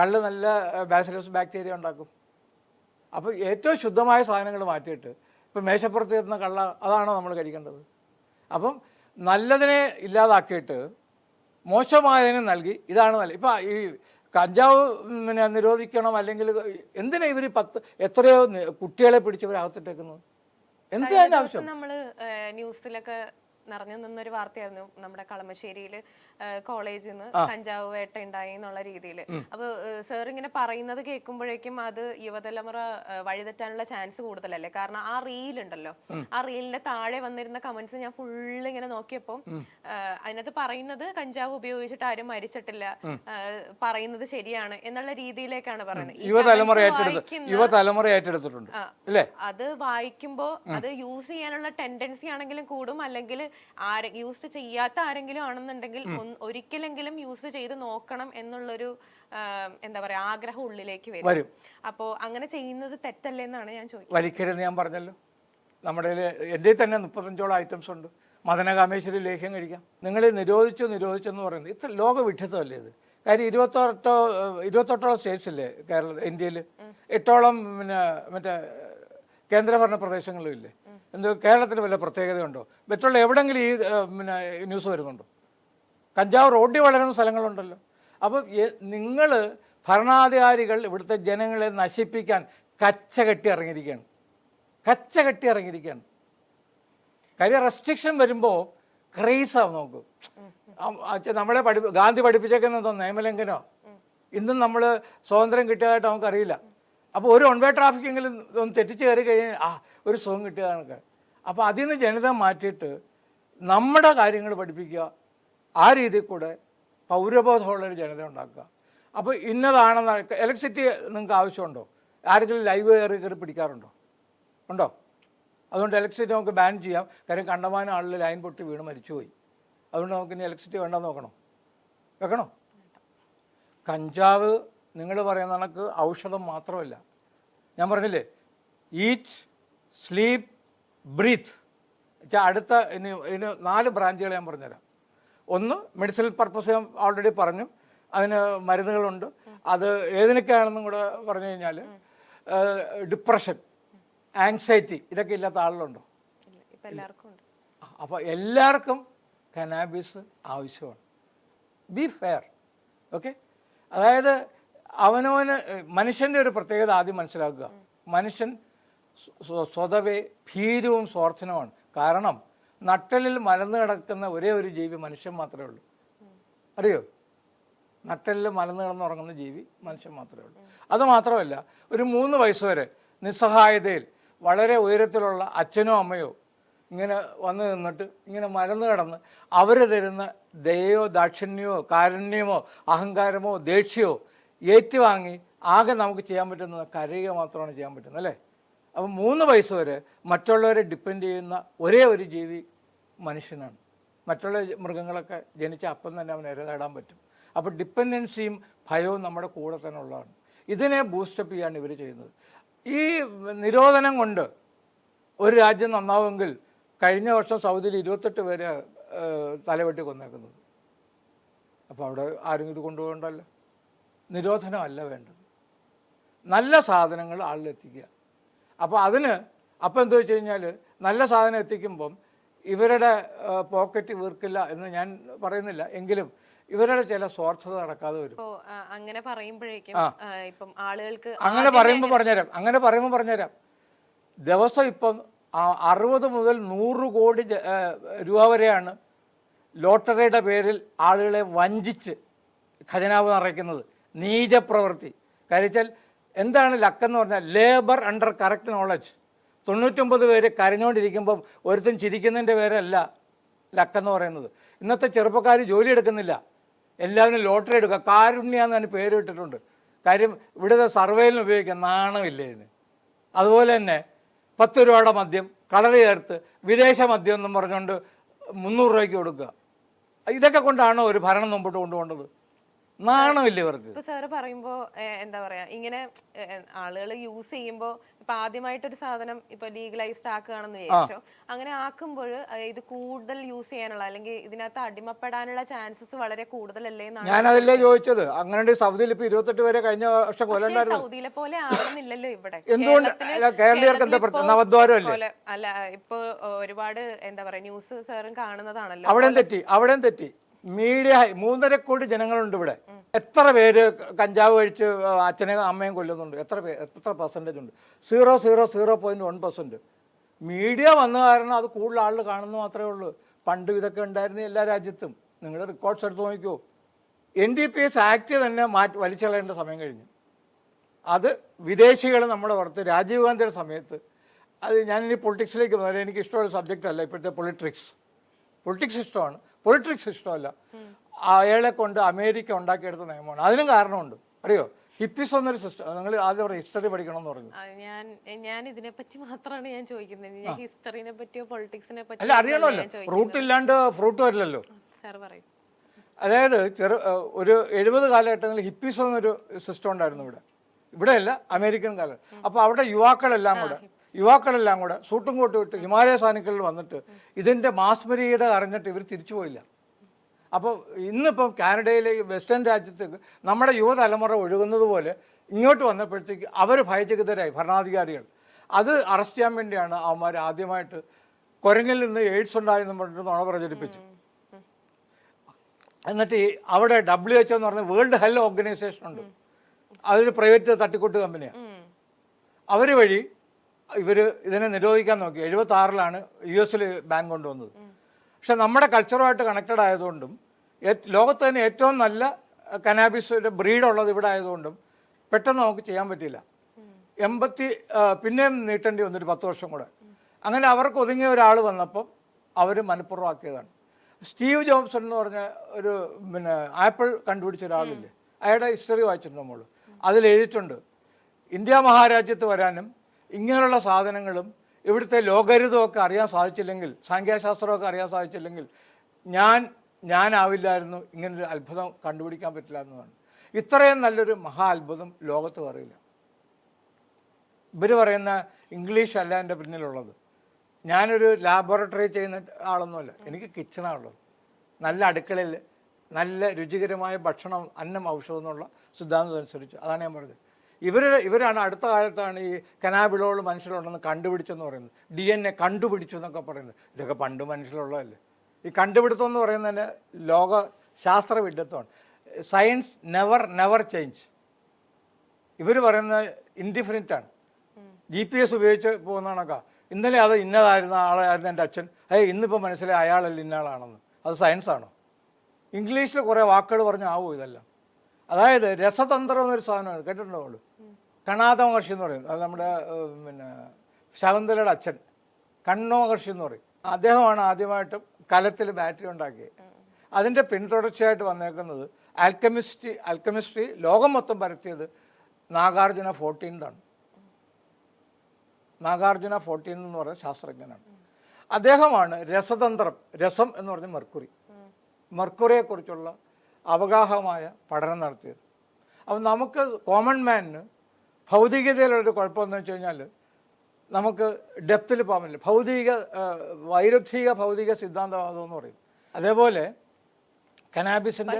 കള്ള് നല്ല bacillus bacteria ഉണ്ടാക്കും. അപ്പോൾ ഏറ്റവും ശുദ്ധമായ സാധനങ്ങൾ മാറ്റിയിട്ട് ഇപ്പം മേശപ്പുറത്ത് ഇരുന്ന കള്ള അതാണോ നമ്മൾ കഴിക്കേണ്ടത്? അപ്പം നല്ലതിനെ ഇല്ലാതാക്കിയിട്ട് മോശമായതിനെ നൽകി ഇതാണ് നല്ല ഇപ്പം ഈ കഞ്ചാവ് പിന്നെ നിരോധിക്കണം അല്ലെങ്കിൽ എന്തിനാ ഇവർ പത്ത് എത്രയോ കുട്ടികളെ പിടിച്ചവരകത്തിട്ടേക്കുന്നത് എന്തിനാണ് എന്ത് ആവശ്യം? നമ്മൾ ന്യൂസിലൊക്കെ നിറഞ്ഞു നിന്നൊരു വാർത്തയായിരുന്നു നമ്മുടെ കളമശ്ശേരിയിൽ കോളേജിൽ നിന്ന് കഞ്ചാവ് വേട്ട ഉണ്ടായി എന്നുള്ള രീതിയിൽ അപ്പൊ സർ ഇങ്ങനെ പറയുന്നത് കേൾക്കുമ്പോഴേക്കും അത് യുവതലമുറ വഴിതെറ്റാനുള്ള ചാൻസ് കൂടുതലല്ലേ? കാരണം ആ റീൽ ഉണ്ടല്ലോ. ആ റീലിന്റെ താഴെ വന്നിരുന്ന കമന്റ്സ് ഞാൻ ഫുള്ള് ഇങ്ങനെ നോക്കിയപ്പോൾ അതിനകത്ത് പറയുന്നത് കഞ്ചാവ് ഉപയോഗിച്ചിട്ട് ആരും മരിച്ചിട്ടില്ല പറയുന്നത് ശരിയാണ് എന്നുള്ള രീതിയിലേക്കാണ് പറയുന്നത്. യുവതലമുറ യുവതലമുറ ഏറ്റെടുത്തിട്ടുണ്ട് അത് വായിക്കുമ്പോ അത് യൂസ് ചെയ്യാനുള്ള ടെൻഡൻസി ആണെങ്കിലും കൂടും അല്ലെങ്കിൽ ആരെ യൂസ് ചെയ്യാത്ത ആരെങ്കിലും ആണെന്നുണ്ടെങ്കിൽ ഒരിക്കലെങ്കിലും യൂസ് ചെയ്ത് നോക്കണം എന്നുള്ളൊരു എന്താ പറയാ ആഗ്രഹം ഉള്ളിലേക്ക് വരും. വരും. അപ്പോ അങ്ങനെ ചെയ്യുന്നത് തെറ്റല്ലേ എന്നാണ് ഞാൻ ചോദിക്കുന്നത്. വലിക്കരുത് ഞാൻ പറഞ്ഞല്ലോ. നമ്മുടെ എന്റെ തന്നെ മുപ്പത്തഞ്ചോളം ഐറ്റംസ് ഉണ്ട്. മദനകാമേശ്വരി ലേഖ്യം കഴിക്കാം. നിങ്ങൾ നിരോധിച്ചു നിരോധിച്ചെന്ന് പറയുന്നത് ഇത്ര ലോക വിഡ്ഢിത്തമല്ലേ ഇത്? കാര്യം ഇരുപത്തോട്ടോ ഇരുപത്തെട്ടോളം സ്റ്റേറ്റ്സ് ഇല്ലേ കേരള ഇന്ത്യയിൽ എട്ടോളം പിന്നെ മറ്റേ കേന്ദ്രഭരണ പ്രദേശങ്ങളും ഇല്ലേ? എന്തോ കേരളത്തിന് വല്ല പ്രത്യേകതയുണ്ടോ? മറ്റുള്ള എവിടെങ്കിലും ഈ പിന്നെ ന്യൂസ് വരുന്നുണ്ടോ? കഞ്ചാവ് റോഡിൽ വളരുന്ന സ്ഥലങ്ങളുണ്ടല്ലോ. അപ്പോൾ നിങ്ങൾ ഭരണാധികാരികൾ ഇവിടുത്തെ ജനങ്ങളെ നശിപ്പിക്കാൻ കച്ച കെട്ടി ഇറങ്ങിയിരിക്കുകയാണ്. കച്ച കെട്ടി ഇറങ്ങിയിരിക്കുകയാണ്. കാര്യം റെസ്ട്രിക്ഷൻ വരുമ്പോൾ ക്രേസാവും നമുക്ക്. നമ്മളെ പഠി ഗാന്ധി പഠിപ്പിച്ചേക്കുന്നതോ നിയമലംഘനോ ഇന്നും നമ്മൾ സ്വാതന്ത്ര്യം കിട്ടിയതായിട്ട് നമുക്കറിയില്ല. അപ്പോൾ ഒരു ഒൺ വേ ട്രാഫിക്കെങ്കിലും ഒന്ന് തെറ്റിച്ച് കയറി കഴിഞ്ഞാൽ ആ ഒരു സുഖം കിട്ടുക എന്നൊക്കെ അപ്പോൾ അതിൽ നിന്ന് ജനത മാറ്റിയിട്ട് നമ്മുടെ കാര്യങ്ങൾ പഠിപ്പിക്കുക ആ രീതിയിൽ കൂടെ പൗരബോധമുള്ളൊരു ജനത ഉണ്ടാക്കുക. അപ്പോൾ ഇന്നതാണെന്ന് ഇലക്ട്രിസിറ്റി നിങ്ങൾക്ക് ആവശ്യമുണ്ടോ? ആരെങ്കിലും ലൈവ് കയറി കയറി പിടിക്കാറുണ്ടോ? ഉണ്ടോ? അതുകൊണ്ട് ഇലക്ട്രിസിറ്റി നമുക്ക് ബാൻ ചെയ്യാം. കാര്യം കണ്ടമാനം ആളിൽ ലൈൻ പൊട്ടി വീണ് മരിച്ചുപോയി. അതുകൊണ്ട് നമുക്ക് ഇനി ഇലക്ട്രിസിറ്റി വേണ്ടെന്ന് നോക്കണോ? വെക്കണോ? കഞ്ചാവ് നിങ്ങൾ പറയുന്ന കണക്ക് ഔഷധം മാത്രമല്ല. ഞാൻ പറഞ്ഞില്ലേ? ഈറ്റ് സ്ലീപ്പ് ബ്രീത്ത് വെച്ചാൽ അടുത്ത ഇനി ഇനി നാല് ബ്രാഞ്ചുകൾ ഞാൻ പറഞ്ഞുതരാം. ഒന്ന് മെഡിസിനൽ പർപ്പസ് ഞാൻ ഓൾറെഡി പറഞ്ഞു. അതിന് മരുന്നുകളുണ്ട്. അത് ഏതിനൊക്കെയാണെന്നും കൂടെ പറഞ്ഞു കഴിഞ്ഞാൽ ഡിപ്രഷൻ ആങ്സൈറ്റി ഇതൊക്കെ ഇല്ലാത്ത ആളുകളുണ്ടോ? അപ്പോൾ എല്ലാവർക്കും കനാബീസ് ആവശ്യമാണ്. ബി ഫെയർ ഓക്കെ അതായത് അവനവന് മനുഷ്യന്റെ ഒരു പ്രത്യേകത ആദ്യം മനസ്സിലാക്കുക. മനുഷ്യൻ സ്വ- സ്വ- സ്വതവേ ഭീരുവും സ്വാർത്ഥനുമാണ്. കാരണം നട്ടലിൽ മലന്ന് കിടക്കുന്ന ഒരേ ഒരു ജീവി മനുഷ്യൻ മാത്രമേ ഉള്ളൂ. അറിയോ? നട്ടലിൽ മലന്ന് കിടന്നുറങ്ങുന്ന ജീവി മനുഷ്യൻ മാത്രമേ ഉള്ളൂ. അത് മാത്രമല്ല ഒരു മൂന്ന് വയസ്സ് വരെ നിസ്സഹായതയിൽ വളരെ ഉയരത്തിലുള്ള അച്ഛനോ അമ്മയോ ഇങ്ങനെ വന്നു നിന്നിട്ട് ഇങ്ങനെ മലന്ന് കിടന്ന് അവർ തരുന്ന ദയോ ദാക്ഷിണ്യമോ കാരുണ്യമോ അഹങ്കാരമോ ദേഷ്യമോ ഏറ്റുവാങ്ങി ആകെ നമുക്ക് ചെയ്യാൻ പറ്റുന്നത് കരയുക മാത്രമാണ് ചെയ്യാൻ പറ്റുന്നത് അല്ലേ? അപ്പം മൂന്ന് വയസ്സ് വരെ മറ്റുള്ളവരെ ഡിപ്പെൻഡ് ചെയ്യുന്ന ഒരേ ഒരു ജീവി മനുഷ്യനാണ്. മറ്റുള്ള മൃഗങ്ങളൊക്കെ ജനിച്ച അപ്പം തന്നെ അവന് ഇരതേടാൻ പറ്റും. അപ്പോൾ ഡിപ്പെൻഡൻസിയും ഭയവും നമ്മുടെ കൂടെ തന്നെ ഉള്ളതാണ്. ഇതിനെ ബൂസ്റ്റപ്പ് ചെയ്യാണ് ഇവർ ചെയ്യുന്നത്. ഈ നിരോധനം കൊണ്ട് ഒരു രാജ്യം നന്നാവുമെങ്കിൽ കഴിഞ്ഞ വർഷം സൗദിയിൽ ഇരുപത്തെട്ട് പേര് തലവെട്ടി കൊന്നേക്കുന്നത്. അപ്പോൾ അവിടെ ആരും ഇത് കൊണ്ടുപോകണ്ടല്ലോ? നിരോധനമല്ല വേണ്ടത്. നല്ല സാധനങ്ങൾ ആളിലെത്തിക്കുക. അപ്പോൾ അതിന് അപ്പോൾ എന്താ വെച്ച് കഴിഞ്ഞാൽ നല്ല സാധനം എത്തിക്കുമ്പം ഇവരുടെ പോക്കറ്റ് വീർക്കില്ല എന്ന് ഞാൻ പറയുന്നില്ല. എങ്കിലും ഇവരുടെ ചില സ്വാർത്ഥത നടക്കാതെ വരും. അങ്ങനെ പറയുമ്പോഴേക്കും ഇപ്പം ആളുകൾക്ക് അങ്ങനെ പറയുമ്പോൾ പറഞ്ഞുതരാം. അങ്ങനെ പറയുമ്പോൾ പറഞ്ഞുതരാം. ദിവസം ഇപ്പം അറുപത് മുതൽ നൂറ് കോടി രൂപ വരെയാണ് ലോട്ടറിയുടെ പേരിൽ ആളുകളെ വഞ്ചിച്ച് ഖജനാവ് നിറയ്ക്കുന്നത്. നീചപ്രവൃത്തി. കരിച്ചാൽ എന്താണ് ലക്കെന്ന് പറഞ്ഞാൽ ലേബർ അണ്ടർ കറക്റ്റ് നോളജ് തൊണ്ണൂറ്റൊമ്പത് പേര് കരഞ്ഞുകൊണ്ടിരിക്കുമ്പം ഒരുത്തും ചിരിക്കുന്നതിന്റെ പേരല്ല ലക്കെന്ന് പറയുന്നത്. ഇന്നത്തെ ചെറുപ്പക്കാർ ജോലി എടുക്കുന്നില്ല എല്ലാവരും ലോട്ടറി എടുക്കുക. കാരുണ്യാന്ന് അതിന് പേര് ഇട്ടിട്ടുണ്ട് കാര്യം ഇവിടുത്തെ സർവേലിന് ഉപയോഗിക്കാൻ നാണമില്ല ഇതിന്? അതുപോലെ തന്നെ പത്ത് രൂപയുടെ മദ്യം കളർ ചേർത്ത് വിദേശ മദ്യം എന്നും പറഞ്ഞുകൊണ്ട് മുന്നൂറ് രൂപയ്ക്ക് കൊടുക്കുക. ഇതൊക്കെ കൊണ്ടാണ് ഒരു ഭരണം മുമ്പോട്ട് കൊണ്ടുപോകേണ്ടത് നാണമില്ല ഇവർക്ക്? ഇപ്പൊ സാറ് പറയുമ്പോ എന്താ പറയാ ഇങ്ങനെ ആളുകൾ യൂസ് ചെയ്യുമ്പോ ഇപ്പൊ ആദ്യമായിട്ടൊരു സാധനം ഇപ്പൊ ലീഗലൈസ്ഡ് ആക്കുകയാണെന്ന് വിചാരിച്ചോ അങ്ങനെ ആക്കുമ്പോൾ ഇത് കൂടുതൽ യൂസ് ചെയ്യാനുള്ള അല്ലെങ്കിൽ ഇതിനകത്ത് അടിമപ്പെടാനുള്ള ചാൻസസ് വളരെ കൂടുതലല്ലേ എന്നാണ് അതല്ലേ ചോദിച്ചത്. അങ്ങനെ സൗദിയിൽ ഇപ്പൊ ഇരുപത്തെട്ട് വരെ കഴിഞ്ഞ വർഷം പക്ഷേ സൗദിയിലെ പോലെ ആവണമെന്നില്ലല്ലോ ഇവിടെ. കേരളീയർക്ക് എന്താ നവദ്വാരം? അല്ല? ഇപ്പൊ ഒരുപാട് എന്താ പറയാ ന്യൂസ് സാറും കാണുന്നതാണല്ലോ. അവിടെ തെറ്റി അവിടെ തെറ്റി. മീഡിയ മൂന്നര കോടി ജനങ്ങളുണ്ട് ഇവിടെ. എത്ര പേര് കഞ്ചാവ് കഴിച്ച് അച്ഛനെയും അമ്മയും കൊല്ലുന്നുണ്ട്? എത്ര പേര് എത്ര പെർസെന്റേജ് ഉണ്ട്? Zero zero zero point one percent media വന്ന കാരണം അത് കൂടുതൽ ആളുകൾ കാണുന്നു മാത്രമേ ഉള്ളൂ. പണ്ട് ഇതൊക്കെ ഉണ്ടായിരുന്നു എല്ലാ രാജ്യത്തും. നിങ്ങൾ റെക്കോർഡ്സ് എടുത്ത് നോക്കിക്കോ. N D P S act തന്നെ മാറ്റി വലിച്ചളയേണ്ട സമയം കഴിഞ്ഞു. അത് വിദേശികൾ നമ്മുടെ പുറത്ത് രാജീവ് ഗാന്ധിയുടെ സമയത്ത് അത് ഞാനിനി പൊളിറ്റിക്സിലേക്ക് പോകുന്നത് എനിക്ക് ഇഷ്ടമുള്ള സബ്ജക്റ്റ് അല്ല ഇപ്പോഴത്തെ പൊളിറ്റിക്സ് പൊളിറ്റിക്സ് ഇഷ്ടമാണ്. പൊളിറ്റിക്സ് ഇഷ്ടമല്ല. അയാളെ കൊണ്ട് അമേരിക്ക ഉണ്ടാക്കിയെടുത്ത നിയമമാണ്. അതിനും കാരണമുണ്ട്. അറിയോ? ഹിപ്പിസ് എന്നൊരു സിസ്റ്റം നിങ്ങൾ ആദ്യം പറഞ്ഞു ഹിസ്റ്ററി പഠിക്കണം എന്ന് പറഞ്ഞു. ആ, ഞാൻ ഞാൻ ഇതിനെ പറ്റി മാത്രമാണ് ഞാൻ ചോദിക്കുന്നത്. ഞാൻ ഹിസ്റ്ററിനെ പറ്റിയോ പൊളിറ്റിക്സിനെ പറ്റിയോ അല്ല അറിയണമല്ലോ. ഫ്രൂട്ട് ഇല്ലാണ്ട് ഫ്രൂട്ട് വരില്ലല്ലോ. സാർ പറയും. അതായത് ചെറു ഒരു എഴുപത് കാലഘട്ടങ്ങളിൽ ഹിപ്പീസ് എന്നൊരു സിസ്റ്റം ഉണ്ടായിരുന്നു ഇവിടെ. ഇവിടെയല്ല അമേരിക്കൻ കാലം അപ്പോൾ അവിടെ യുവാക്കളെല്ലാം കൂടെ യുവാക്കളെല്ലാം കൂടെ സൂട്ടും കോട്ടും ഇട്ട് ഹിമാലയ സാധനങ്ങളിൽ വന്നിട്ട് ഇതിന്റെ മാസ്മരീയത അറിഞ്ഞിട്ട് ഇവർ തിരിച്ചു പോയില്ല അപ്പോൾ ഇന്നിപ്പോൾ കാനഡയിലെ വെസ്റ്റേൺ രാജ്യത്ത് നമ്മുടെ യുവതലമുറ ഒഴുകുന്നത് പോലെ ഇങ്ങോട്ട് വന്നപ്പോഴത്തേക്ക് അവർ ഭയചകിതരായി ഭരണാധികാരികൾ. അത് അറസ്റ്റ് ചെയ്യാൻ വേണ്ടിയാണ് അവന്മാർ ആദ്യമായിട്ട് കുരങ്ങിൽ നിന്ന് എയ്ഡ്സ് ഉണ്ടായെന്ന് പറഞ്ഞിട്ട് നുണ പ്രചരിപ്പിച്ചു. എന്നിട്ട് ഈ അവിടെ ഡബ്ല്യു എച്ച് എന്ന് പറഞ്ഞ വേൾഡ് ഹെൽത്ത് ഓർഗനൈസേഷൻ ഉണ്ട്. അതൊരു പ്രൈവറ്റ് തട്ടിക്കൂട്ട് കമ്പനിയാണ്. അവർ വഴി ഇവർ ഇതിനെ നിരോധിക്കാൻ നോക്കി. എഴുപത്തി ആറിലാണ് യു എസിൽ ബാൻ കൊണ്ടുവന്നത്. പക്ഷെ നമ്മുടെ കൾച്ചറുമായിട്ട് കണക്റ്റഡ് ആയതുകൊണ്ടും ലോകത്ത് തന്നെ ഏറ്റവും നല്ല കനാബിസിന്റെ ബ്രീഡുള്ളത് ഇവിടെ ആയതുകൊണ്ടും പെട്ടെന്ന് നമുക്ക് ചെയ്യാൻ പറ്റിയില്ല. എൺപത്തി പിന്നെയും നീട്ടേണ്ടി വന്നൊരു പത്ത് വർഷം കൂടെ. അങ്ങനെ അവർക്ക് ഒതുങ്ങിയ ഒരാൾ വന്നപ്പം അവർ മനഃപൂർവമാക്കിയതാണ്. സ്റ്റീവ് ജോബ്സൺ എന്ന് പറഞ്ഞ ഒരു പിന്നെ ആപ്പിൾ കണ്ടുപിടിച്ച ഒരാളില്ലേ? അയാളുടെ ഹിസ്റ്ററി വായിച്ചിട്ടുണ്ട് നമ്മൾ അതിൽ എഴുതിയിട്ടുണ്ട് ഇന്ത്യ മഹാരാജ്യത്ത് വരാനും ഇങ്ങനെയുള്ള സാധനങ്ങളും ഇവിടുത്തെ ലോകരുതമൊക്കെ അറിയാൻ സാധിച്ചില്ലെങ്കിൽ സംഖ്യാശാസ്ത്രമൊക്കെ അറിയാൻ സാധിച്ചില്ലെങ്കിൽ ഞാൻ ഞാനാവില്ലായിരുന്നു. ഇങ്ങനൊരു അത്ഭുതം കണ്ടുപിടിക്കാൻ പറ്റില്ല എന്നതാണ്. ഇത്രയും നല്ലൊരു മഹാ അത്ഭുതം ലോകത്ത് അറിയില്ല ഇവർ പറയുന്ന ഇംഗ്ലീഷ് അല്ല എന്റെ പിന്നിലുള്ളത്. ഞാനൊരു ലാബോറട്ടറി ചെയ്യുന്ന ആളൊന്നുമല്ല. എനിക്ക് കിച്ചണാണ് ഉള്ളത്. നല്ല അടുക്കളയിൽ നല്ല രുചികരമായ ഭക്ഷണം അന്നം ഔഷധം എന്നുള്ള സിദ്ധാന്തം അനുസരിച്ച്. അതാണ് ഞാൻ പറഞ്ഞത്. ഇവർ ഇവരാണ് അടുത്ത കാലത്താണ് ഈ കനാബിളോൾ മനുഷ്യരുണ്ടെന്ന് കണ്ടുപിടിച്ചെന്ന് പറയുന്നത്. ഡി എൻ എ കണ്ടുപിടിച്ചു എന്നൊക്കെ പറയുന്നത്. ഇതൊക്കെ പണ്ട് മനുഷ്യരുള്ളതല്ലേ? ഈ കണ്ടുപിടുത്തം എന്ന് പറയുന്നത് ലോക ശാസ്ത്ര വിഡ്ഢത്വമാണ് സയൻസ് നെവർ നെവർ ചേഞ്ച് ഇവർ പറയുന്നത് ഇൻഡിഫറന്റ് ആണ്. ജി പി എസ് ഉപയോഗിച്ച് പോകുന്നതാണൊക്കെ ഇന്നലെ അത് ഇന്നതായിരുന്ന ആളായിരുന്നു എന്റെ അച്ഛൻ. അയ്യ ഇന്നിപ്പോൾ മനസ്സിലായി അയാളല്ല ഇന്നയാളാണെന്ന്. അത് സയൻസ് ആണോ? ഇംഗ്ലീഷിൽ കുറേ വാക്കുകൾ പറഞ്ഞ് ആവും ഇതെല്ലാം? അതായത് രസതന്ത്രം എന്നൊരു സാധനമാണ്. കേട്ടിട്ടുണ്ടോ അവൾ കണാത മഹർഷി എന്ന് പറയും. അത് നമ്മുടെ പിന്നെ ശകുന്തലയുടെ അച്ഛൻ. കണ്ണോ മഹർഷി എന്ന് പറയും. അദ്ദേഹമാണ് ആദ്യമായിട്ടും കലത്തിൽ ബാറ്ററി ഉണ്ടാക്കിയത് അതിന്റെ പിന്തുടർച്ചയായിട്ട് വന്നേക്കുന്നത് ആൽക്കമിസ്റ്റി ആൽക്കമിസ്ട്രി ലോകം മൊത്തം പരത്തിയത് നാഗാർജുന ഫോർട്ടീൻതാണ് നാഗാർജുന ഫോർട്ടീൻ എന്ന് പറയുന്ന ശാസ്ത്രജ്ഞനാണ്. അദ്ദേഹമാണ് രസതന്ത്രം രസം എന്ന് പറഞ്ഞ മെർക്കുറി. മെർക്കുറിയെക്കുറിച്ചുള്ള അവഗാഹമായ പഠനം നടത്തിയത്. അപ്പം നമുക്ക് കോമൺ മാനിന് ഭൗതികതയിലൊരു കുഴപ്പമെന്ന് വെച്ച് കഴിഞ്ഞാൽ നമുക്ക് ഡെപ്തിൽ പോകാൻ പറ്റില്ല. ഭൗതിക വൈരുദ്ധിക ഭൗതിക സിദ്ധാന്തവാദം എന്ന് പറയും. അതേപോലെ കനാബിസിന്റെ